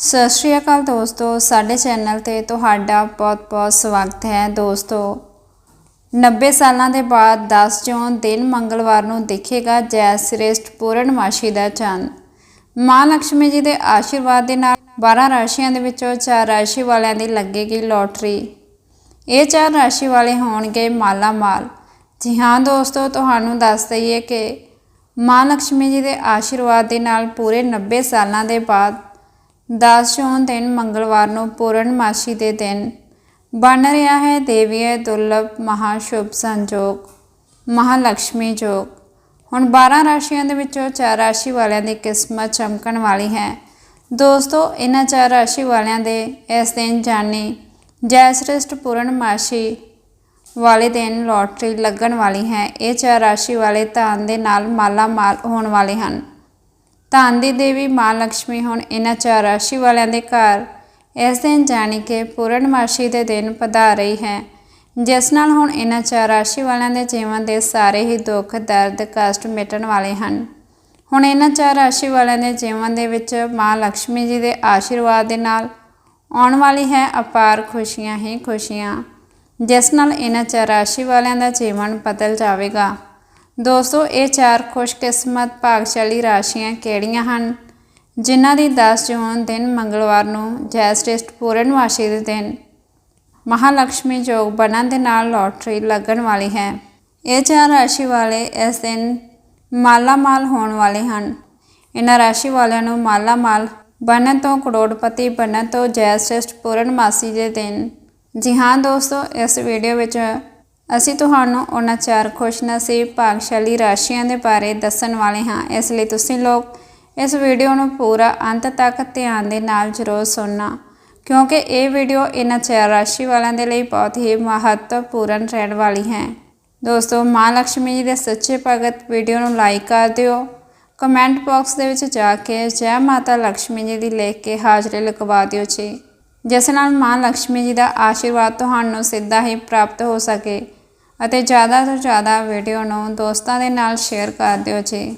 ਸਤਿ ਸ਼੍ਰੀ ਅਕਾਲ ਦੋਸਤੋ, ਸਾਡੇ ਚੈਨਲ ਤੇ ਤੁਹਾਡਾ ਬਹੁਤ-ਬਹੁਤ ਸਵਾਗਤ ਹੈ ਦੋਸਤੋ। 90 ਸਾਲਾਂ ਦੇ ਬਾਅਦ 10 ਜੂਨ ਦਿਨ ਮੰਗਲਵਾਰ ਨੂੰ ਦੇਖੇਗਾ ਜੈ ਸ੍ਰੇਸ਼ਟ ਪੂਰਨਮਾਸ਼ੀ ਦਾ ਚੰਨ। ਮਾਂ ਲక్ష్ਮੀ ਜੀ ਦੇ ਆਸ਼ੀਰਵਾਦ ਦੇ ਨਾਲ 12 ਰਾਸ਼ੀਆਂ ਦੇ ਵਿੱਚੋਂ ਚਾਰ ਰਾਸ਼ੀ ਵਾਲਿਆਂ ਦੀ ਲੱਗੇਗੀ ਲੋਟਰੀ। ਇਹ ਚਾਰ ਰਾਸ਼ੀ ਵਾਲੇ ਹੋਣਗੇ ਮਾਲਾ ਮਾਲ ਜੀ ਹਾਂ ਦੋਸਤੋ, ਤੁਹਾਨੂੰ ਦੱਸ ਦਈਏ ਕਿ ਮਾਂ ਲక్ష్ਮੀ ਜੀ ਦੇ ਆਸ਼ੀਰਵਾਦ ਦੇ ਨਾਲ ਪੂਰੇ 90 ਸਾਲਾਂ ਦੇ ਬਾਅਦ 10 ਜੂਨ ਦਿਨ ਮੰਗਲਵਾਰ ਨੂੰ ਪੂਰਨਮਾਸ਼ੀ ਦੇ ਦਿਨ ਬਣ ਰਿਹਾ ਹੈ ਦੇਵੀਏ ਦੁਰਲਭ ਮਹਾ ਸ਼ੁਭ ਸੰਜੋਗ ਮਹਾਲక్ష్ਮੀ ਜੋਗ। ਹੁਣ 12 ਰਾਸ਼ੀਆਂ ਦੇ ਵਿੱਚੋਂ 4 ਰਾਸ਼ੀ ਵਾਲਿਆਂ ਦੀ ਕਿਸਮਤ ਚਮਕਣ ਵਾਲੀ ਹੈ। ਦੋਸਤੋ, ਇਹਨਾਂ 4 ਰਾਸ਼ੀ ਵਾਲਿਆਂ ਦੇ ਇਸ ਦਿਨ ਜਾਣੀ ਜੈ ਸ੍ਰਿਸ਼ਟ ਪੂਰਨਮਾਸ਼ੀ ਵਾਲੇ ਦਿਨ ਲੋਟਰੀ ਲੱਗਣ ਵਾਲੀ ਹੈ। ਇਹ 4 ਰਾਸ਼ੀ ਵਾਲੇ ਧਨ ਦੇ ਨਾਲ ਮਾਲਾ ਮਾਲ ਹੋਣ ਵਾਲੇ ਹਨ। ਧਨ ਦੀ ਦੇਵੀ ਮਾਂ ਲక్ష్ਮੀ ਹੁਣ ਇਹਨਾਂ ਚਾਰ ਰਾਸ਼ੀ ਵਾਲਿਆਂ ਦੇ ਘਰ। ਇਸ ਦਿਨ ਜਾਣੀ ਕਿ ਪੂਰਨਮਾਸ਼ੀ ਦੇ ਦਿਨ ਪਧਾਰ ਰਹੀ ਹੈ। ਜਿਸ ਨਾਲ ਹੁਣ ਇਹਨਾਂ ਚਾਰ ਰਾਸ਼ੀ ਵਾਲਿਆਂ ਦੇ ਜੀਵਨ ਦੇ ਸਾਰੇ ਹੀ ਦੁੱਖ, ਦਰਦ, ਕਸ਼ਟ ਮਿਟਣ ਵਾਲੇ ਹਨ। ਹੁਣ ਇਹਨਾਂ ਚਾਰ ਰਾਸ਼ੀ ਵਾਲਿਆਂ ਦੇ ਜੀਵਨ ਦੇ ਵਿੱਚ ਮਾਂ ਲక్ష్ਮੀ ਜੀ ਦੇ ਆਸ਼ੀਰਵਾਦ ਦੇ ਨਾਲ ਆਉਣ ਵਾਲੀ ਹੈ ਅਪਾਰ ਖੁਸ਼ੀਆਂ ਹੀ ਖੁਸ਼ੀਆਂ। ਜਿਸ ਨਾਲ ਇਹਨਾਂ ਚਾਰ ਰਾਸ਼ੀ ਵਾਲਿਆਂ ਦਾ ਜੀਵਨ ਬਦਲ ਜਾਵੇਗਾ। ਦੋਸਤੋ, ਇਹ ਚਾਰ ਖੁਸ਼ਕਿਸਮਤ ਭਾਗਸ਼ਾਲੀ ਰਾਸ਼ੀਆਂ ਕਿਹੜੀਆਂ ਹਨ? ਜਿਨ੍ਹਾਂ ਦੀ 10 ਜੂਨ ਦਿਨ ਮੰਗਲਵਾਰ ਨੂੰ ਜੈ ਸ੍ਰੇਸ਼ਟ ਪੂਰਨਮਾਸ਼ੀ ਦੇ ਦਿਨ ਮਹਾਲక్ష్ਮੀ ਯੋਗ ਬਣਨ ਦੇ ਨਾਲ ਲੋਟਰੀ ਲੱਗਣ ਵਾਲੀ ਹੈ। ਇਹ ਚਾਰ ਰਾਸ਼ੀ ਵਾਲੇ ਇਸ ਦਿਨ ਮਾਲਾ ਮਾਲ ਹੋਣ ਵਾਲੇ ਹਨ। ਇਹਨਾਂ ਰਾਸ਼ੀ ਵਾਲਿਆਂ ਨੂੰ ਮਾਲਾ ਮਾਲ ਬਣਨ ਤੋਂ, ਕਰੋੜਪਤੀ ਬਣਨ ਤੋਂ ਜੈ ਸ੍ਰੇਸ਼ਟ ਪੂਰਨਮਾਸੀ ਦੇ ਦਿਨ। ਜੀ ਹਾਂ ਦੋਸਤੋ, ਇਸ ਵੀਡੀਓ ਵਿੱਚ ਅਸੀਂ ਤੁਹਾਨੂੰ ਉਹਨਾਂ ਚਾਰ ਖੁਸ਼ ਨਸੀਬ ਭਾਗਸ਼ਾਲੀ ਰਾਸ਼ੀਆਂ ਦੇ ਬਾਰੇ ਦੱਸਣ ਵਾਲੇ ਹਾਂ। ਇਸ ਲਈ ਤੁਸੀਂ ਲੋਕ ਇਸ ਵੀਡੀਓ ਨੂੰ ਪੂਰਾ ਅੰਤ ਤੱਕ ਧਿਆਨ ਦੇ ਨਾਲ ਜ਼ਰੂਰ ਸੁਣਨਾ, ਕਿਉਂਕਿ ਇਹ ਵੀਡੀਓ ਇਹਨਾਂ ਚਾਰ ਰਾਸ਼ੀ ਵਾਲਿਆਂ ਦੇ ਲਈ ਬਹੁਤ ਹੀ ਮਹੱਤਵਪੂਰਨ ਰਹਿਣ ਵਾਲੀ ਹੈ। ਦੋਸਤੋ, ਮਾਂ ਲక్ష్ਮੀ ਜੀ ਦੇ ਸੱਚੇ ਭਗਤ ਵੀਡੀਓ ਨੂੰ ਲਾਈਕ ਕਰ ਦਿਓ। ਕਮੈਂਟ ਬਾਕਸ ਦੇ ਵਿੱਚ ਜਾ ਕੇ ਜੈ ਮਾਤਾ ਲక్ష్ਮੀ ਜੀ ਦੀ ਲਿਖ ਕੇ ਹਾਜ਼ਰੇ ਲਗਵਾ ਦਿਓ ਜੀ, ਜਿਸ ਨਾਲ ਮਾਂ ਲక్ష్ਮੀ ਜੀ ਦਾ ਆਸ਼ੀਰਵਾਦ ਤੁਹਾਨੂੰ ਸਿੱਧਾ ਹੀ ਪ੍ਰਾਪਤ ਹੋ ਸਕੇ। ਅਤੇ ਜ਼ਿਆਦਾ ਤੋਂ ਜ਼ਿਆਦਾ ਵੀਡੀਓ ਨੂੰ ਦੋਸਤਾਂ ਦੇ ਨਾਲ ਸ਼ੇਅਰ ਕਰ ਦਿਓ ਜੀ।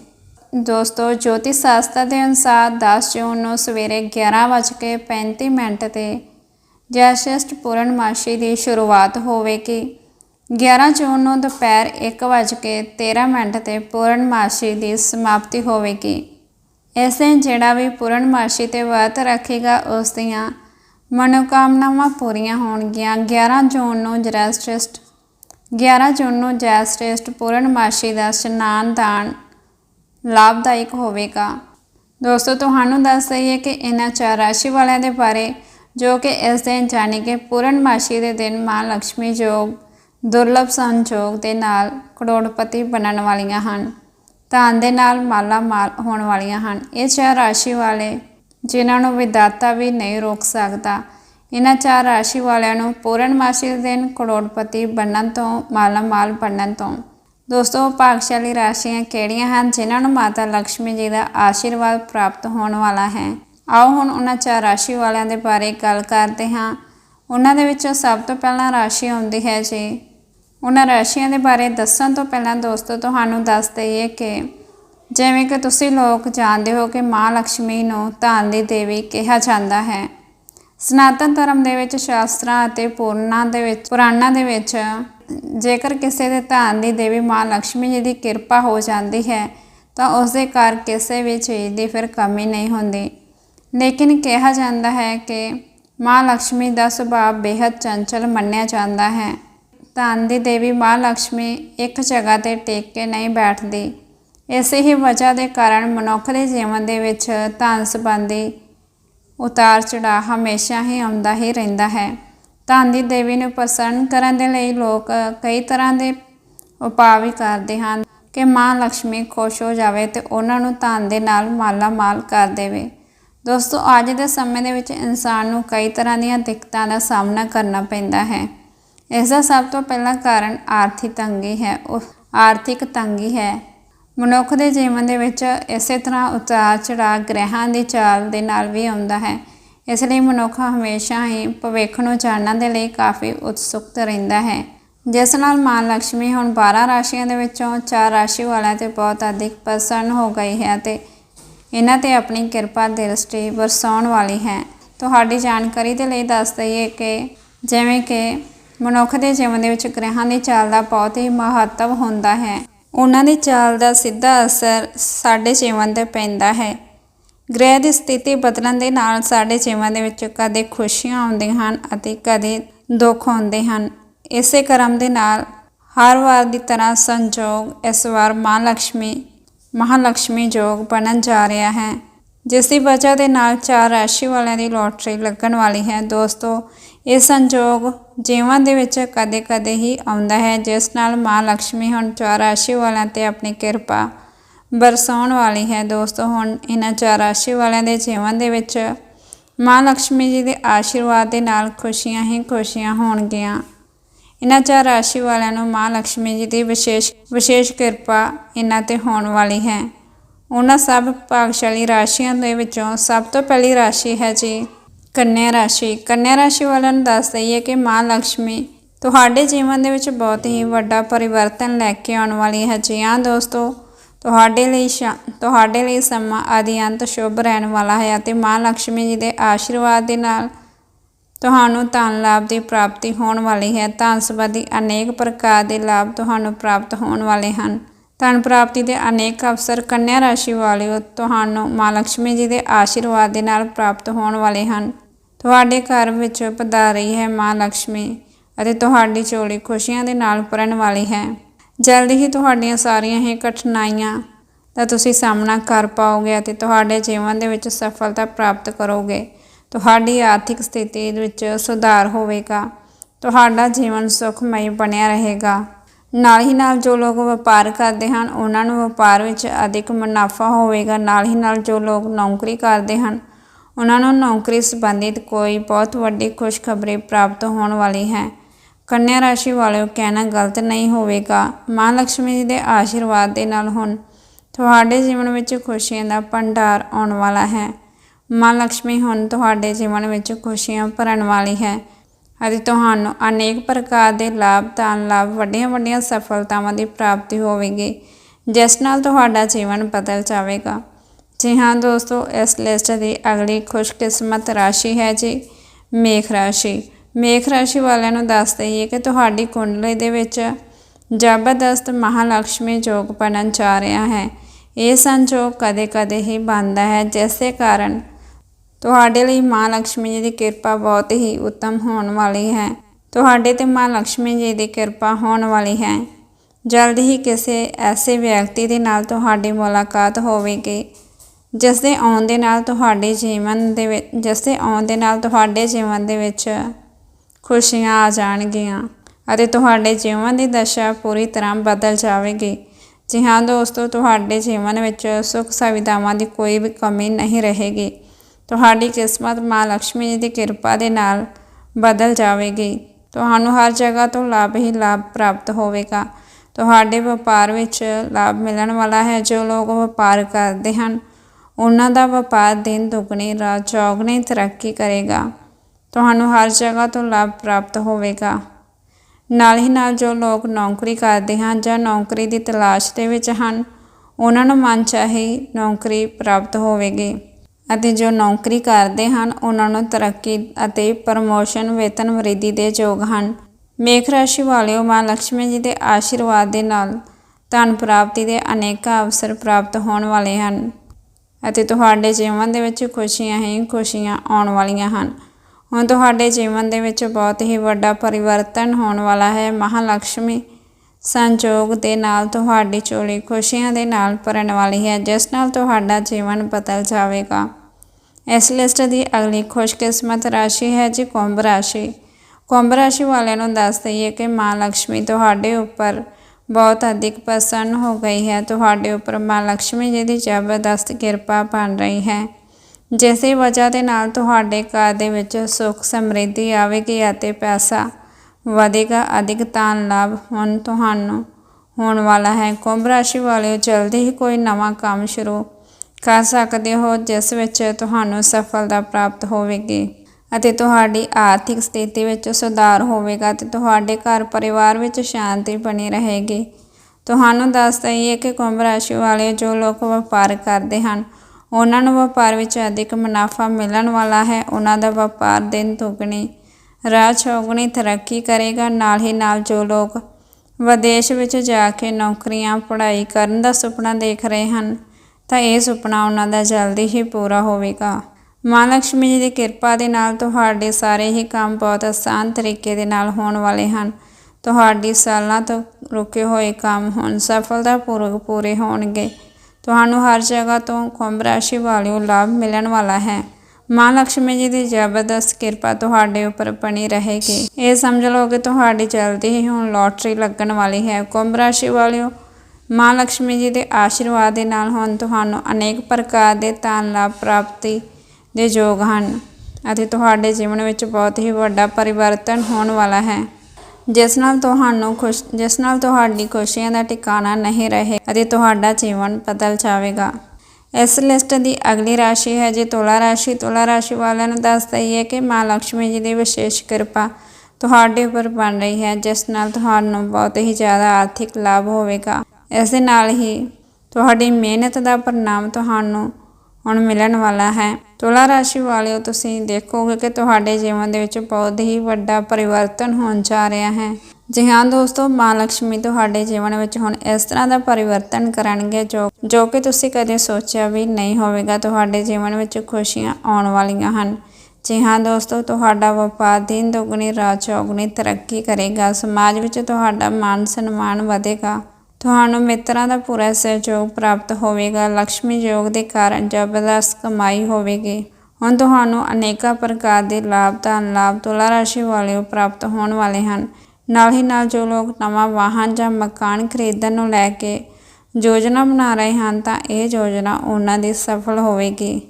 ਦੋਸਤੋ ਜੋਤਿਸ਼ ਸ਼ਾਸਤਰ ਦੇ ਅਨੁਸਾਰ 10 ਜੂਨ ਨੂੰ ਸਵੇਰੇ 11:35 ਮਿੰਟ ਤੇ ਜੈਸ਼ਿਸ਼ਟ ਪੂਰਨਮਾਸ਼ੀ ਦੀ ਸ਼ੁਰੂਆਤ ਹੋਵੇਗੀ। 11 ਜੂਨ ਨੂੰ ਦੁਪਹਿਰ 1:13 ਮਿੰਟ ਤੇ ਪੂਰਨਮਾਸ਼ੀ ਦੀ ਸਮਾਪਤੀ ਹੋਵੇਗੀ। ਇਸ ਜਿਹੜਾ ਵੀ ਪੂਰਨਮਾਸ਼ੀ ਤੇ ਵਰਤ ਰੱਖੇਗਾ, ਉਸ ਦੀਆਂ ਮਨੋਕਾਮਨਾਵਾਂ ਪੂਰੀਆਂ ਹੋਣਗੀਆਂ। 11 ਜੂਨ ਨੂੰ ਜੈਸ਼ਿਸ਼ਟ 11 ਜੂਨ ਨੂੰ ਜੈ ਸ੍ਰੇਸ਼ਟ ਪੂਰਨਮਾਸ਼ੀ ਦਾ ਇਸ਼ਨਾਨ ਦਾਨ ਲਾਭਦਾਇਕ ਹੋਵੇਗਾ। ਦੋਸਤੋ, ਤੁਹਾਨੂੰ ਦੱਸ ਦਈਏ ਕਿ ਇਹਨਾਂ ਚਾਰ ਰਾਸ਼ੀ ਵਾਲਿਆਂ ਦੇ ਬਾਰੇ, ਜੋ ਕਿ ਇਸ ਦਿਨ ਜਾਣੀ ਕਿ ਪੂਰਨਮਾਸ਼ੀ ਦੇ ਦਿਨ ਮਾਂ ਲక్ష్ਮੀ ਯੋਗ ਦੁਰਲਭ ਸੰਜੋਗ ਦੇ ਨਾਲ ਕਰੋੜਪਤੀ ਬਣਨ ਵਾਲੀਆਂ ਹਨ, ਧਨ ਦੇ ਨਾਲ ਮਾਲਾ ਮਾਲ ਹੋਣ ਵਾਲੀਆਂ ਹਨ। ਇਹ ਚਾਰ ਰਾਸ਼ੀ ਵਾਲੇ ਜਿਨ੍ਹਾਂ ਨੂੰ ਵਿਦਾਤਾ ਵੀ ਨਹੀਂ ਰੋਕ ਸਕਦਾ ਇਹਨਾਂ ਚਾਰ ਰਾਸ਼ੀ ਵਾਲਿਆਂ ਨੂੰ ਪੂਰਨਮਾਸ਼ੀ ਦੇ ਦਿਨ ਕਰੋੜਪਤੀ ਬਣਨ ਤੋਂ, ਮਾਲਾਮਾਲ ਬਣਨ ਤੋਂ। ਦੋਸਤੋ ਭਾਗਸ਼ਾਲੀ ਰਾਸ਼ੀਆਂ ਕਿਹੜੀਆਂ ਹਨ ਜਿਨ੍ਹਾਂ ਨੂੰ ਮਾਤਾ ਲక్ష్ਮੀ ਜੀ ਦਾ ਆਸ਼ੀਰਵਾਦ ਪ੍ਰਾਪਤ ਹੋਣ ਵਾਲਾ ਹੈ? ਆਓ ਹੁਣ ਉਹਨਾਂ ਚਾਰ ਰਾਸ਼ੀ ਵਾਲਿਆਂ ਦੇ ਬਾਰੇ ਗੱਲ ਕਰਦੇ ਹਾਂ। ਉਹਨਾਂ ਦੇ ਵਿੱਚੋਂ ਸਭ ਤੋਂ ਪਹਿਲਾਂ ਰਾਸ਼ੀ ਆਉਂਦੀ ਹੈ ਜੀ। ਉਹਨਾਂ ਰਾਸ਼ੀਆਂ ਦੇ ਬਾਰੇ ਦੱਸਣ ਤੋਂ ਪਹਿਲਾਂ ਦੋਸਤੋ, ਤੁਹਾਨੂੰ ਦੱਸ ਦਈਏ ਕਿ ਜਿਵੇਂ ਕਿ ਤੁਸੀਂ ਲੋਕ ਜਾਣਦੇ ਹੋ ਕਿ ਮਾਂ ਲక్ష్ਮੀ ਨੂੰ ਧਾਨ ਦੀ ਦੇਵੀ ਕਿਹਾ ਜਾਂਦਾ ਹੈ। ਸਨਾਤਨ ਧਰਮ ਦੇ ਵਿੱਚ ਸ਼ਾਸਤਰਾਂ ਅਤੇ ਪੁਰਾਣਾਂ ਦੇ ਵਿੱਚ ਪੁਰਾਣਾਂ ਦੇ ਵਿੱਚ ਜੇਕਰ ਕਿਸੇ ਦੇ ਧਨ ਦੀ ਦੇਵੀ ਮਾਂ ਲక్ష్ਮੀ ਜੀ ਦੀ ਕਿਰਪਾ ਹੋ ਜਾਂਦੀ ਹੈ, ਤਾਂ ਉਸ ਦੇ ਘਰ ਕਿਸੇ ਵੀ ਚੀਜ਼ ਦੀ ਫਿਰ ਕਮੀ ਨਹੀਂ ਹੁੰਦੀ। ਲੇਕਿਨ ਕਿਹਾ ਜਾਂਦਾ ਹੈ ਕਿ ਮਾਂ ਲక్ష్ਮੀ ਦਾ ਸੁਭਾਅ ਬੇहद ਚੰਚਲ ਮੰਨਿਆ ਜਾਂਦਾ ਹੈ। ਧਨ ਦੀ ਦੇਵੀ ਮਾਂ ਲక్ష్ਮੀ ਇੱਕ ਜਗ੍ਹਾ ਤੇ ਟਿਕ ਕੇ ਨਹੀਂ ਬੈਠਦੀ। ਇਸੇ ਹੀ ਵਜ੍ਹਾ ਦੇ ਕਾਰਨ ਮਨੁੱਖ ਦੇ ਜੀਵਨ ਦੇ ਵਿੱਚ ਧਨ ਸੰਬੰਧੀ ਉਤਾਰ ਚੜਾ ਹਮੇਸ਼ਾ ਹੀ ਆਉਂਦਾ ਹੀ ਰਹਿੰਦਾ ਹੈ। ਧਨ ਦੀ ਦੇਵੀ ਨੂੰ ਪ੍ਰਸੰਨ ਕਰਨ ਦੇ ਲਈ ਲੋਕ ਕਈ ਤਰ੍ਹਾਂ ਦੇ ਉਪਾਅ ਵੀ ਕਰਦੇ ਹਨ ਕਿ ਮਾਂ ਲక్ష్ਮੀ ਖੁਸ਼ ਹੋ ਜਾਵੇ ਤੇ ਉਹਨਾਂ ਨੂੰ ਧਨ ਦੇ ਨਾਲ ਮਾਲਾ ਮਾਲ ਕਰ ਦੇਵੇ। ਦੋਸਤੋ, ਅੱਜ ਦੇ ਸਮੇਂ ਦੇ ਵਿੱਚ ਇਨਸਾਨ ਨੂੰ ਕਈ ਤਰ੍ਹਾਂ ਦੀਆਂ ਦਿੱਕਤਾਂ ਦਾ ਸਾਹਮਣਾ ਕਰਨਾ ਪੈਂਦਾ ਹੈ। ਇਸ ਦਾ ਸਭ ਤੋਂ ਪਹਿਲਾ ਕਾਰਨ ਆਰਥਿਕ ਤੰਗੀ ਹੈ, ਉਹ ਆਰਥਿਕ ਤੰਗੀ ਹੈ। ਮਨੁੱਖ ਦੇ ਜੀਵਨ ਦੇ ਵਿੱਚ ਇਸੇ ਤਰ੍ਹਾਂ ਉਤਾਰ ਚੜਾਅ ਗ੍ਰਹਿਾਂ ਦੀ ਚਾਲ ਦੇ ਨਾਲ ਵੀ ਆਉਂਦਾ ਹੈ। ਇਸ ਲਈ ਮਨੁੱਖ ਹਮੇਸ਼ਾ ਹੀ ਭਵਿੱਖ ਨੂੰ ਜਾਣਨ ਦੇ ਲਈ ਕਾਫੀ ਉਤਸੁਕ ਰਹਿੰਦਾ ਹੈ। ਜਿਸ ਨਾਲ ਮਾਂ ਲక్ష్ਮੀ ਹੁਣ 12 ਰਾਸ਼ੀਆਂ ਦੇ ਵਿੱਚੋਂ 4 ਰਾਸ਼ੀ ਵਾਲਿਆਂ ਤੇ ਬਹੁਤ ਅਧਿਕ ਪ੍ਰਸੰਨ ਹੋ ਗਈ ਹੈ ਤੇ ਇਹਨਾਂ ਤੇ ਆਪਣੀ ਕਿਰਪਾ ਦ੍ਰਿਸ਼ਟੀ ਵਰਸਾਉਣ ਵਾਲੀ ਹੈ। ਤੁਹਾਡੀ ਜਾਣਕਾਰੀ ਦੇ ਲਈ ਦੱਸ ਦਈਏ ਕਿ ਜਿਵੇਂ ਕਿ ਮਨੁੱਖ ਦੇ ਜੀਵਨ ਦੇ ਵਿੱਚ ਗ੍ਰਹਿਾਂ ਦੀ ਚਾਲ ਦਾ ਬਹੁਤ ਹੀ ਮਹੱਤਵ ਹੁੰਦਾ ਹੈ। ਉਹਨਾਂ ਦੀ ਚਾਲ ਦਾ ਸਿੱਧਾ ਅਸਰ ਸਾਡੇ ਜੀਵਨ ਤੇ ਪੈਂਦਾ ਹੈ। ਗ੍ਰਹਿ ਦੀ ਸਥਿਤੀ ਬਦਲਣ ਦੇ ਨਾਲ ਸਾਡੇ ਜੀਵਨ ਦੇ ਵਿੱਚ ਕਦੇ ਖੁਸ਼ੀਆਂ ਆਉਂਦੀਆਂ ਹਨ ਅਤੇ ਕਦੇ ਦੁੱਖ ਆਉਂਦੇ ਹਨ। ਇਸੇ ਕਰਮ ਦੇ ਨਾਲ ਹਰ ਵਾਰ ਦੀ ਤਰ੍ਹਾਂ ਸੰਜੋਗ ਇਸ ਵਾਰ ਮਾਂ ਲక్ష్ਮੀ ਮਹਾਲక్ష్ਮੀ ਜੋਗ ਬਣਨ ਜਾ ਰਿਹਾ ਹੈ। ਜਿਸ ਦੀ ਵਜ੍ਹਾ ਦੇ ਨਾਲ ਚਾਰ ਰਾਸ਼ੀ ਵਾਲਿਆਂ ਦੀ ਲੋਟਰੀ ਲੱਗਣ ਵਾਲੀ ਹੈ। ਦੋਸਤੋ ਇਹ ਸੰਜੋਗ ਜੀਵਾਂ ਦੇ ਵਿੱਚ ਕਦੇ-ਕਦੇ ਹੀ ਆਉਂਦਾ ਹੈ, ਜਿਸ ਨਾਲ ਮਾਂ ਲక్ష్ਮੀ ਹੁਣ ਚਾਰ ਰਾਸ਼ੀ ਵਾਲਿਆਂ ਤੇ ਆਪਣੀ ਕਿਰਪਾ ਬਰਸਾਉਣ ਵਾਲੀ ਹੈ। ਦੋਸਤੋ, ਹੁਣ ਇਹਨਾਂ ਚਾਰ ਰਾਸ਼ੀ ਵਾਲਿਆਂ ਦੇ ਜੀਵਾਂ ਦੇ ਵਿੱਚ ਮਾਂ ਲక్ష్ਮੀ ਜੀ ਦੇ ਆਸ਼ੀਰਵਾਦ ਦੇ ਨਾਲ ਖੁਸ਼ੀਆਂ ਹੀ ਖੁਸ਼ੀਆਂ ਹੋਣਗੀਆਂ। ਇਹਨਾਂ ਚਾਰ ਰਾਸ਼ੀ ਵਾਲਿਆਂ ਨੂੰ ਮਾਂ ਲక్ష్ਮੀ ਜੀ ਦੀ ਵਿਸ਼ੇਸ਼ ਵਿਸ਼ੇਸ਼ ਕਿਰਪਾ ਇਹਨਾਂ ਤੇ ਹੋਣ ਵਾਲੀ ਹੈ। ਉਹਨਾਂ ਸਭ ਭਾਗਸ਼ਾਲੀ ਰਾਸ਼ੀਆਂ ਦੇ ਵਿੱਚੋਂ ਸਭ ਤੋਂ ਪਹਿਲੀ ਰਾਸ਼ੀ ਹੈ ਜੀ। ਕੰਨਿਆ ਰਾਸ਼ੀ। ਕੰਨਿਆ ਰਾਸ਼ੀ ਵਾਲਿਆਂ ਨੂੰ ਦੱਸ ਦਈਏ ਕਿ ਮਾਂ ਲక్ష్ਮੀ ਤੁਹਾਡੇ ਜੀਵਨ ਦੇ ਵਿੱਚ ਬਹੁਤ ਹੀ ਵੱਡਾ ਪਰਿਵਰਤਨ ਲੈ ਕੇ ਆਉਣ ਵਾਲੀ ਹੈ। ਜੀ ਹਾਂ ਦੋਸਤੋ, ਤੁਹਾਡੇ ਲਈ ਤੁਹਾਡੇ ਲਈ ਸਮਾਂ ਆਦਿ ਅੰਤ ਸ਼ੁਭ ਰਹਿਣ ਵਾਲਾ ਹੈ ਅਤੇ ਮਾਂ ਲక్ష్ਮੀ ਜੀ ਦੇ ਆਸ਼ੀਰਵਾਦ ਦੇ ਨਾਲ ਤੁਹਾਨੂੰ ਧਨ ਲਾਭ ਦੀ ਪ੍ਰਾਪਤੀ ਹੋਣ ਵਾਲੀ ਹੈ। ਧਨ ਸੰਬੰਧੀ ਅਨੇਕ ਪ੍ਰਕਾਰ ਦੇ ਲਾਭ ਤੁਹਾਨੂੰ ਪ੍ਰਾਪਤ ਹੋਣ ਵਾਲੇ ਹਨ। ਧਨ ਪ੍ਰਾਪਤੀ ਦੇ ਅਨੇਕ ਅਵਸਰ ਕੰਨਿਆ ਰਾਸ਼ੀ ਵਾਲਿਓ ਤੁਹਾਨੂੰ ਮਾਂ ਲక్ష్ਮੀ ਜੀ ਦੇ ਆਸ਼ੀਰਵਾਦ ਦੇ ਨਾਲ ਪ੍ਰਾਪਤ ਹੋਣ ਵਾਲੇ ਹਨ। ਤੁਹਾਡੇ ਘਰ ਵਿੱਚ ਪਧਾਰ ਹੈ ਮਾਂ ਲక్ష్ਮੀ ਅਤੇ ਤੁਹਾਡੀ ਝੋਲੀ ਖੁਸ਼ੀਆਂ ਦੇ ਨਾਲ ਭਰਨ ਵਾਲੀ ਹੈ। ਜਲਦੀ ਹੀ ਤੁਹਾਡੀਆਂ ਸਾਰੀਆਂ ਹੀ ਕਠਿਨਾਈਆਂ ਦਾ ਤੁਸੀਂ ਸਾਹਮਣਾ ਕਰ ਪਾਓਗੇ ਅਤੇ ਤੁਹਾਡੇ ਜੀਵਨ ਦੇ ਵਿੱਚ ਸਫਲਤਾ ਪ੍ਰਾਪਤ ਕਰੋਗੇ। ਤੁਹਾਡੀ ਆਰਥਿਕ ਸਥਿਤੀ ਵਿੱਚ ਸੁਧਾਰ ਹੋਵੇਗਾ। ਤੁਹਾਡਾ ਜੀਵਨ ਸੁਖਮਈ ਬਣਿਆ ਰਹੇਗਾ। ਨਾਲ ਹੀ ਨਾਲ ਜੋ ਲੋਕ ਵਪਾਰ ਕਰਦੇ ਹਨ, ਉਹਨਾਂ ਨੂੰ ਵਪਾਰ ਵਿੱਚ ਅਧਿਕ ਮੁਨਾਫਾ ਹੋਵੇਗਾ। ਨਾਲ ਹੀ ਨਾਲ ਜੋ ਲੋਕ ਨੌਕਰੀ ਕਰਦੇ ਹਨ ਉਹਨਾਂ ਨੂੰ ਨੌਕਰੀ ਸੰਬੰਧਿਤ ਕੋਈ ਬਹੁਤ ਵੱਡੀ ਖੁਸ਼ਖਬਰੀ ਪ੍ਰਾਪਤ ਹੋਣ ਵਾਲੀ ਹੈ। ਕੰਨਿਆ ਰਾਸ਼ੀ ਵਾਲਿਓ ਕਹਿਣਾ ਗਲਤ ਨਹੀਂ ਹੋਵੇਗਾ। ਮਾਂ ਲక్ష్ਮੀ ਜੀ ਦੇ ਆਸ਼ੀਰਵਾਦ ਦੇ ਨਾਲ ਹੁਣ ਤੁਹਾਡੇ ਜੀਵਨ ਵਿੱਚ ਖੁਸ਼ੀਆਂ ਦਾ ਭੰਡਾਰ ਆਉਣ ਵਾਲਾ ਹੈ। ਮਾਂ ਲక్ష్ਮੀ ਹੁਣ ਤੁਹਾਡੇ ਜੀਵਨ ਵਿੱਚ ਖੁਸ਼ੀਆਂ ਭਰਨ ਵਾਲੀ ਹੈ ਅਤੇ ਤੁਹਾਨੂੰ ਅਨੇਕ ਪ੍ਰਕਾਰ ਦੇ ਲਾਭ ਤਾਨ ਲਾਭ, ਵੱਡੀਆਂ ਵੱਡੀਆਂ ਸਫਲਤਾਵਾਂ ਦੀ ਪ੍ਰਾਪਤੀ ਹੋਵੇਗੀ, ਜਿਸ ਨਾਲ ਤੁਹਾਡਾ ਜੀਵਨ ਬਦਲ ਜਾਵੇਗਾ। ਜੀ ਹਾਂ ਦੋਸਤੋ, ਇਸ ਲਿਸਟ ਦੀ ਅਗਲੀ ਖੁਸ਼ਕਿਸਮਤ ਰਾਸ਼ੀ ਹੈ ਜੀ ਮੇਖ ਰਾਸ਼ੀ। ਮੇਖ ਰਾਸ਼ੀ ਵਾਲਿਆਂ ਨੂੰ ਦੱਸ ਦਈਏ ਕਿ ਤੁਹਾਡੀ ਕੁੰਡਲੀ ਦੇ ਵਿੱਚ ਜ਼ਬਰਦਸਤ ਮਹਾਲక్ష్ਮੀ ਜੋਗ ਬਣਨ ਜਾ ਰਿਹਾ ਹੈ। ਇਹ ਸੰਜੋਗ ਕਦੇ-ਕਦੇ ਹੀ ਬਣਦਾ ਹੈ ਜਿਸੇ ਕਾਰਨ ਤੁਹਾਡੇ ਲਈ ਮਾਂ ਲక్ష్ਮੀ ਜੀ ਦੀ ਕਿਰਪਾ ਬਹੁਤ ਹੀ ਉੱਤਮ ਹੋਣ ਵਾਲੀ ਹੈ। ਤੁਹਾਡੇ ਤੇ ਮਾਂ ਲక్ష్ਮੀ ਜੀ ਦੀ ਕਿਰਪਾ ਹੋਣ ਵਾਲੀ ਹੈ। ਜਲਦ ਹੀ ਕਿਸੇ ਐਸੇ ਵਿਅਕਤੀ ਦੇ ਨਾਲ ਤੁਹਾਡੀ ਮੁਲਾਕਾਤ ਹੋਵੇਗੀ ਜਿਸ ਦੇ ਆਉਣ ਦੇ ਨਾਲ ਤੁਹਾਡੇ ਜੀਵਨ ਦੇ ਵਿੱਚ, ਜਿਸ ਦੇ ਆਉਣ ਦੇ ਨਾਲ ਤੁਹਾਡੇ ਜੀਵਨ ਦੇ ਵਿੱਚ ਖੁਸ਼ੀਆਂ ਆ ਜਾਣਗੀਆਂ ਅਤੇ ਤੁਹਾਡੇ ਜੀਵਨ ਦੀ ਦਸ਼ਾ ਪੂਰੀ ਤਰ੍ਹਾਂ ਬਦਲ ਜਾਵੇਗੀ। ਜੀ ਹਾਂ ਦੋਸਤੋ, ਤੁਹਾਡੇ ਜੀਵਨ ਵਿੱਚ ਸੁੱਖ ਸੁਵਿਧਾਵਾਂ ਦੀ ਕੋਈ ਵੀ ਕਮੀ ਨਹੀਂ ਰਹੇਗੀ। ਤੁਹਾਡੀ ਕਿਸਮਤ ਮਾਂ ਲక్ష్ਮੀ ਜੀ ਦੀ ਕਿਰਪਾ ਦੇ ਨਾਲ ਬਦਲ ਜਾਵੇਗੀ। ਤੁਹਾਨੂੰ ਹਰ ਜਗ੍ਹਾ ਤੋਂ ਲਾਭ ਹੀ ਲਾਭ ਪ੍ਰਾਪਤ ਹੋਵੇਗਾ। ਤੁਹਾਡੇ ਵਪਾਰ ਵਿੱਚ ਲਾਭ ਮਿਲਣ ਵਾਲਾ ਹੈ ਜੋ ਲੋਕ ਵਪਾਰ ਕਰਦੇ ਹਨ। ਉਹਨਾਂ ਦਾ ਵਪਾਰ ਦਿਨ ਦੁੱਗਣੇ, ਰਾਤ ਚੌਗਣੀ ਤਰੱਕੀ ਕਰੇਗਾ। ਤੁਹਾਨੂੰ ਹਰ ਜਗ੍ਹਾ ਤੋਂ ਲਾਭ ਪ੍ਰਾਪਤ ਹੋਵੇਗਾ। ਨਾਲ ਹੀ ਨਾਲ ਜੋ ਲੋਕ ਨੌਕਰੀ ਕਰਦੇ ਹਨ ਜਾਂ ਨੌਕਰੀ ਦੀ ਤਲਾਸ਼ ਦੇ ਵਿੱਚ ਹਨ, ਉਹਨਾਂ ਨੂੰ ਮਨ ਮਨਚਾਹੀ ਨੌਕਰੀ ਪ੍ਰਾਪਤ ਹੋਵੇਗੀ ਅਤੇ ਜੋ ਨੌਕਰੀ ਕਰਦੇ ਹਨ, ਉਹਨਾਂ ਨੂੰ ਤਰੱਕੀ ਅਤੇ ਪ੍ਰਮੋਸ਼ਨ ਵੇਤਨ ਵਰਿੱਧੀ ਦੇ ਯੋਗ ਹਨ। ਮੇਖ ਰਾਸ਼ੀ ਵਾਲਿਓ, ਮਾਂ ਲక్ష్ਮੀ ਜੀ ਦੇ ਆਸ਼ੀਰਵਾਦ ਦੇ ਨਾਲ ਧਨ ਪ੍ਰਾਪਤੀ ਦੇ ਅਨੇਕਾਂ ਅਵਸਰ ਪ੍ਰਾਪਤ ਹੋਣ ਵਾਲੇ ਹਨ। ਅਤੇ ਤੁਹਾਡੇ ਜੀਵਨ ਦੇ ਵਿੱਚ ਖੁਸ਼ੀਆਂ ਹੀ ਖੁਸ਼ੀਆਂ ਆਉਣ ਵਾਲੀਆਂ ਹਨ। ਹੁਣ ਤੁਹਾਡੇ ਜੀਵਨ ਦੇ ਵਿੱਚ ਬਹੁਤ ਹੀ ਵੱਡਾ ਪਰਿਵਰਤਨ ਹੋਣ ਵਾਲਾ ਹੈ। ਮਹਾਲక్ష్ਮੀ ਸੰਜੋਗ ਦੇ ਨਾਲ ਤੁਹਾਡੀ ਚੋਲੀ ਖੁਸ਼ੀਆਂ ਦੇ ਨਾਲ ਭਰਨ ਵਾਲੀ ਹੈ, ਜਿਸ ਨਾਲ ਤੁਹਾਡਾ ਜੀਵਨ ਬਦਲ ਜਾਵੇਗਾ। ਇਸ ਲਿਸਟ ਦੀ ਅਗਲੀ ਖੁਸ਼ਕਿਸਮਤ ਰਾਸ਼ੀ ਹੈ ਜੀ ਕੁੰਭ ਰਾਸ਼ੀ। ਕੁੰਭ ਰਾਸ਼ੀ ਵਾਲਿਆਂ ਨੂੰ ਦੱਸ ਦਈਏ ਕਿ ਮਾਂ ਲక్ష్ਮੀ ਤੁਹਾਡੇ ਉੱਪਰ ਬਹੁਤ ਅਧਿਕ ਪ੍ਰਸੰਨ ਹੋ ਗਈ ਹੈ। ਤੁਹਾਡੇ ਉੱਪਰ ਮਾਂ ਲక్ష్ਮੀ ਜੀ ਦੀ ਜ਼ਬਰਦਸਤ ਕਿਰਪਾ ਬਣ ਰਹੀ ਹੈ। ਜਿਸ ਦੀ ਵਜ੍ਹਾ ਦੇ ਨਾਲ ਤੁਹਾਡੇ ਘਰ ਦੇ ਵਿੱਚ ਸੁੱਖ ਸਮਰਿੱਧੀ ਆਵੇਗੀ ਅਤੇ ਪੈਸਾ ਵਧੇਗਾ। ਅਧਿਕ ਤਾਨ ਲਾਭ ਹੁਣ ਤੁਹਾਨੂੰ ਹੋਣ ਵਾਲਾ ਹੈ। ਕੁੰਭ ਰਾਸ਼ੀ ਵਾਲਿਓ, ਜਲਦੀ ਹੀ ਕੋਈ ਨਵਾਂ ਕੰਮ ਸ਼ੁਰੂ ਕਰ ਸਕਦੇ ਹੋ, ਜਿਸ ਵਿੱਚ ਤੁਹਾਨੂੰ ਸਫਲਤਾ ਪ੍ਰਾਪਤ ਹੋਵੇਗੀ। ਅਤੇ ਤੁਹਾਡੀ ਆਰਥਿਕ ਸਥਿਤੀ ਵਿੱਚ ਸੁਧਾਰ ਹੋਵੇਗਾ ਤੇ ਤੁਹਾਡੇ ਘਰ ਪਰਿਵਾਰ ਵਿੱਚ ਸ਼ਾਂਤੀ ਬਣੀ ਰਹੇਗੀ। ਤੁਹਾਨੂੰ ਦੱਸ ਦਈਏ ਕਿ ਕੁੰਭ ਰਾਸ਼ੀ ਵਾਲੇ ਜੋ ਲੋਕ ਵਪਾਰ ਕਰਦੇ ਹਨ, ਉਹਨਾਂ ਨੂੰ ਵਪਾਰ ਵਿੱਚ ਅਧਿਕ ਮੁਨਾਫਾ ਮਿਲਣ ਵਾਲਾ ਹੈ। ਉਹਨਾਂ ਦਾ ਵਪਾਰ ਦਿਨ ਦੁੱਗਣੀ, ਰਾਤ ਚੌਗੁਣੀ ਤਰੱਕੀ ਕਰੇਗਾ। ਨਾਲ ਹੀ ਨਾਲ ਜੋ ਲੋਕ ਵਿਦੇਸ਼ ਵਿੱਚ ਜਾ ਕੇ ਨੌਕਰੀਆਂ, ਪੜ੍ਹਾਈ ਕਰਨ ਦਾ ਸੁਪਨਾ ਦੇਖ ਰਹੇ ਹਨ, ਤਾਂ ਇਹ ਸੁਪਨਾ ਉਹਨਾਂ ਦਾ ਜਲਦੀ ਹੀ ਪੂਰਾ ਹੋਵੇਗਾ। ਮਾਂ ਲక్ష్ਮੀ ਜੀ ਦੀ ਕਿਰਪਾ ਦੇ ਨਾਲ ਤੁਹਾਡੇ ਸਾਰੇ ਹੀ ਕੰਮ ਬਹੁਤ ਆਸਾਨ ਤਰੀਕੇ ਦੇ ਨਾਲ ਹੋਣ ਵਾਲੇ ਹਨ। ਤੁਹਾਡੀ ਸਾਲਾਂ ਤੋਂ ਰੁਕੇ ਹੋਏ ਕੰਮ ਹੁਣ ਸਫਲਤਾ ਪੂਰਵਕ ਪੂਰੇ ਹੋਣਗੇ। ਤੁਹਾਨੂੰ ਹਰ ਜਗ੍ਹਾ ਤੋਂ ਕੁੰਭ ਰਾਸ਼ੀ ਵਾਲਿਓ ਲਾਭ ਮਿਲਣ ਵਾਲਾ ਹੈ। ਮਾਂ ਲక్ష్ਮੀ ਜੀ ਦੀ ਜ਼ਬਰਦਸਤ ਕਿਰਪਾ ਤੁਹਾਡੇ ਉੱਪਰ ਬਣੀ ਰਹੇਗੀ। ਇਹ ਸਮਝ ਲਓ ਕਿ ਤੁਹਾਡੀ ਚਲਦੀ ਹੀ ਹੁਣ ਲੋਟਰੀ ਲੱਗਣ ਵਾਲੀ ਹੈ। ਕੁੰਭ ਰਾਸ਼ੀ ਵਾਲਿਓ, ਮਾਂ ਲక్ష్ਮੀ ਜੀ ਦੇ ਆਸ਼ੀਰਵਾਦ ਦੇ ਨਾਲ ਹੁਣ ਤੁਹਾਨੂੰ ਅਨੇਕ ਪ੍ਰਕਾਰ ਦੇ ਧਨ, ਲਾਭ, ਪ੍ਰਾਪਤੀ ਦੇ ਯੋਗ ਹਨ ਅਤੇ ਤੁਹਾਡੇ ਜੀਵਨ ਵਿੱਚ ਬਹੁਤ ਹੀ ਵੱਡਾ ਪਰਿਵਰਤਨ ਹੋਣ ਵਾਲਾ ਹੈ। ਜਿਸ ਨਾਲ ਤੁਹਾਨੂੰ ਖੁਸ਼, ਜਿਸ ਨਾਲ ਤੁਹਾਡੀ ਖੁਸ਼ੀਆਂ ਦਾ ਟਿਕਾਣਾ ਨਹੀਂ ਰਹੇ ਅਤੇ ਤੁਹਾਡਾ ਜੀਵਨ ਬਦਲ ਜਾਵੇਗਾ। ਇਸ ਲਿਸਟ ਦੀ ਅਗਲੀ ਰਾਸ਼ੀ ਹੈ ਜੀ ਤੁਲਾ ਰਾਸ਼ੀ। ਤੁਲਾ ਰਾਸ਼ੀ ਵਾਲਿਆਂ ਨੂੰ ਦੱਸ ਦਈਏ ਕਿ ਮਾਂ ਲక్ష్ਮੀ ਜੀ ਦੀ ਵਿਸ਼ੇਸ਼ ਕਿਰਪਾ ਤੁਹਾਡੇ ਉੱਪਰ ਬਣ ਰਹੀ ਹੈ, ਜਿਸ ਨਾਲ ਤੁਹਾਨੂੰ ਬਹੁਤ ਹੀ ਜ਼ਿਆਦਾ ਆਰਥਿਕ ਲਾਭ ਹੋਵੇਗਾ। ਇਸ ਦੇ ਨਾਲ ਹੀ ਤੁਹਾਡੀ ਮਿਹਨਤ ਦਾ ਪਰਿਣਾਮ ਤੁਹਾਨੂੰ ਹੁਣ ਮਿਲਣ ਵਾਲਾ ਹੈ। ਤੁਲਾ ਰਾਸ਼ੀ ਵਾਲਿਓ, ਤੁਸੀਂ ਦੇਖੋਗੇ ਕਿ ਤੁਹਾਡੇ ਜੀਵਨ ਦੇ ਵਿੱਚ ਬਹੁਤ ਹੀ ਵੱਡਾ ਪਰਿਵਰਤਨ ਹੋਣ ਜਾ ਰਿਹਾ ਹੈ। ਜੀ ਹਾਂ ਦੋਸਤੋ, ਮਾਂ ਲక్ష్ਮੀ ਤੁਹਾਡੇ ਜੀਵਨ ਵਿੱਚ ਹੁਣ ਇਸ ਤਰ੍ਹਾਂ ਦਾ ਪਰਿਵਰਤਨ ਕਰਨਗੇ ਜੋ ਜੋ ਕਿ ਤੁਸੀਂ ਕਦੇ ਸੋਚਿਆ ਵੀ ਨਹੀਂ ਹੋਵੇਗਾ। ਤੁਹਾਡੇ ਜੀਵਨ ਵਿੱਚ ਖੁਸ਼ੀਆਂ ਆਉਣ ਵਾਲੀਆਂ ਹਨ। ਜੀ ਹਾਂ ਦੋਸਤੋ, ਤੁਹਾਡਾ ਵਪਾਰ ਦਿਨ ਦੁਗਣੀ, ਰਾਤ ਚੌਗੁਣੀ ਤਰੱਕੀ ਕਰੇਗਾ। ਸਮਾਜ ਵਿੱਚ ਤੁਹਾਡਾ ਮਾਨ ਸਨਮਾਨ ਵਧੇਗਾ। ਤੁਹਾਨੂੰ ਮਿੱਤਰਾਂ ਦਾ ਪੂਰਾ ਸਹਿਯੋਗ ਪ੍ਰਾਪਤ ਹੋਵੇਗਾ ਲక్ష్ਮੀ ਯੋਗ ਦੇ ਕਾਰਨ ਜ਼ਬਰਦਸਤ ਕਮਾਈ ਹੋਵੇਗੀ। ਹੁਣ ਤੁਹਾਨੂੰ ਅਨੇਕਾਂ ਪ੍ਰਕਾਰ ਦੇ ਲਾਭ, ਧਨ ਲਾਭ, ਤੁਲਾ ਰਾਸ਼ੀ ਵਾਲੇ ਪ੍ਰਾਪਤ ਹੋਣ ਵਾਲੇ ਹਨ। ਨਾਲ ਹੀ ਨਾਲ ਜੋ ਲੋਕ ਨਵਾਂ ਵਾਹਨ ਜਾਂ ਮਕਾਨ ਖਰੀਦਣ ਨੂੰ ਲੈ ਕੇ ਯੋਜਨਾ ਬਣਾ ਰਹੇ ਹਨ, ਤਾਂ ਇਹ ਯੋਜਨਾ ਉਹਨਾਂ ਦੀ ਸਫਲ ਹੋਵੇਗੀ।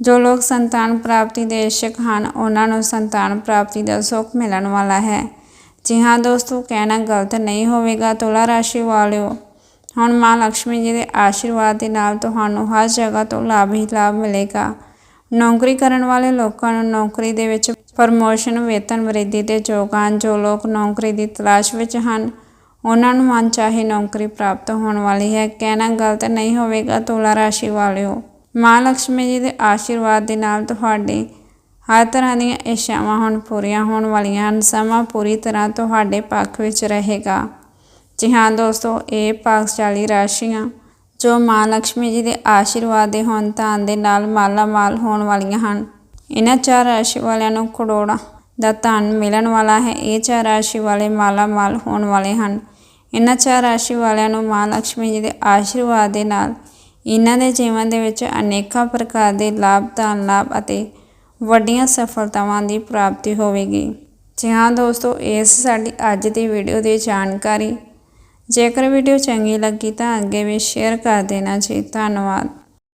ਜੋ ਲੋਕ ਸੰਤਾਨ ਪ੍ਰਾਪਤੀ ਦੇ ਇਛੁਕ ਹਨ, ਉਹਨਾਂ ਨੂੰ ਸੰਤਾਨ ਪ੍ਰਾਪਤੀ ਦਾ ਸੁੱਖ ਮਿਲਣ ਵਾਲਾ ਹੈ। ਜੀ ਹਾਂ ਦੋਸਤੋ ਕਹਿਣਾ ਗਲਤ ਨਹੀਂ ਹੋਵੇਗਾ, ਤੁਲਾ ਰਾਸ਼ੀ ਵਾਲਿਓ ਹੁਣ ਮਾਂ ਲక్ష్ਮੀ ਜੀ ਦੇ ਆਸ਼ੀਰਵਾਦ ਦੇ ਨਾਲ ਤੁਹਾਨੂੰ ਹਰ ਜਗ੍ਹਾ ਤੋਂ ਲਾਭ ਹੀ ਲਾਭ ਮਿਲੇਗਾ। ਨੌਕਰੀ ਕਰਨ ਵਾਲੇ ਲੋਕਾਂ ਨੂੰ ਨੌਕਰੀ ਦੇ ਵਿੱਚ ਪ੍ਰਮੋਸ਼ਨ ਵੇਤਨ, ਵਰਿੱਧੀ ਦੇ ਯੋਗ ਹਨ ਜੋ ਲੋਕ ਨੌਕਰੀ ਦੀ ਤਲਾਸ਼ ਵਿੱਚ ਹਨ, ਉਹਨਾਂ ਨੂੰ ਮਨ ਚਾਹੀ ਨੌਕਰੀ ਪ੍ਰਾਪਤ ਹੋਣ ਵਾਲੀ ਹੈ। ਕਹਿਣਾ ਗਲਤ ਨਹੀਂ ਹੋਵੇਗਾ, ਤੁਲਾ ਰਾਸ਼ੀ ਵਾਲਿਓ ਮਾਂ ਲక్ష్ਮੀ ਜੀ ਦੇ ਆਸ਼ੀਰਵਾਦ ਦੇ ਨਾਲ ਤੁਹਾਡੇ ਹਰ ਤਰ੍ਹਾਂ ਦੀਆਂ ਇੱਛਾਵਾਂ ਹੁਣ ਪੂਰੀਆਂ ਹੋਣ ਵਾਲੀਆਂ ਹਨ। ਸਮਾਂ ਪੂਰੀ ਤਰ੍ਹਾਂ ਤੁਹਾਡੇ ਪੱਖ ਵਿੱਚ ਰਹੇਗਾ। ਜੀ ਹਾਂ ਦੋਸਤੋ, ਇਹ ਭਾਗਸ਼ਾਲੀ ਰਾਸ਼ੀਆਂ ਜੋ ਮਾਂ ਲక్ష్ਮੀ ਜੀ ਦੇ ਆਸ਼ੀਰਵਾਦ ਦੇ ਹੋਣ ਤਾਂ ਦੇ ਨਾਲ ਮਾਲਾ ਮਾਲ ਹੋਣ ਵਾਲੀਆਂ ਹਨ। ਇਹਨਾਂ ਚਾਰ ਰਾਸ਼ੀ ਵਾਲਿਆਂ ਨੂੰ ਕਰੋੜਾਂ ਦਾ ਧਨ ਮਿਲਣ ਵਾਲਾ ਹੈ। ਇਹ ਚਾਰ ਰਾਸ਼ੀ ਵਾਲੇ ਮਾਲਾ ਮਾਲ ਹੋਣ ਵਾਲੇ ਹਨ। ਇਹਨਾਂ ਚਾਰ ਰਾਸ਼ੀ ਵਾਲਿਆਂ ਨੂੰ ਮਾਂ ਲక్ష్ਮੀ ਜੀ ਦੇ ਆਸ਼ੀਰਵਾਦ ਦੇ ਨਾਲ ਇਹਨਾਂ ਦੇ ਜੀਵਨ ਦੇ ਵਿੱਚ ਅਨੇਕਾਂ ਪ੍ਰਕਾਰ ਦੇ ਲਾਭ, ਧਨ ਲਾਭ ਅਤੇ ਵੱਡੀਆਂ ਸਫਲਤਾਵਾਂ ਦੀ ਪ੍ਰਾਪਤੀ ਹੋਵੇਗੀ। ਜੀ ਹਾਂ ਦੋਸਤੋ, ਇਸ ਸਾਡੀ ਅੱਜ ਦੀ ਵੀਡੀਓ ਦੀ ਜਾਣਕਾਰੀ। ਜੇਕਰ ਵੀਡੀਓ ਚੰਗੀ ਲੱਗੀ ਤਾਂ ਅੱਗੇ ਵੀ ਸ਼ੇਅਰ ਕਰ ਦੇਣਾ ਜੀ। ਧੰਨਵਾਦ।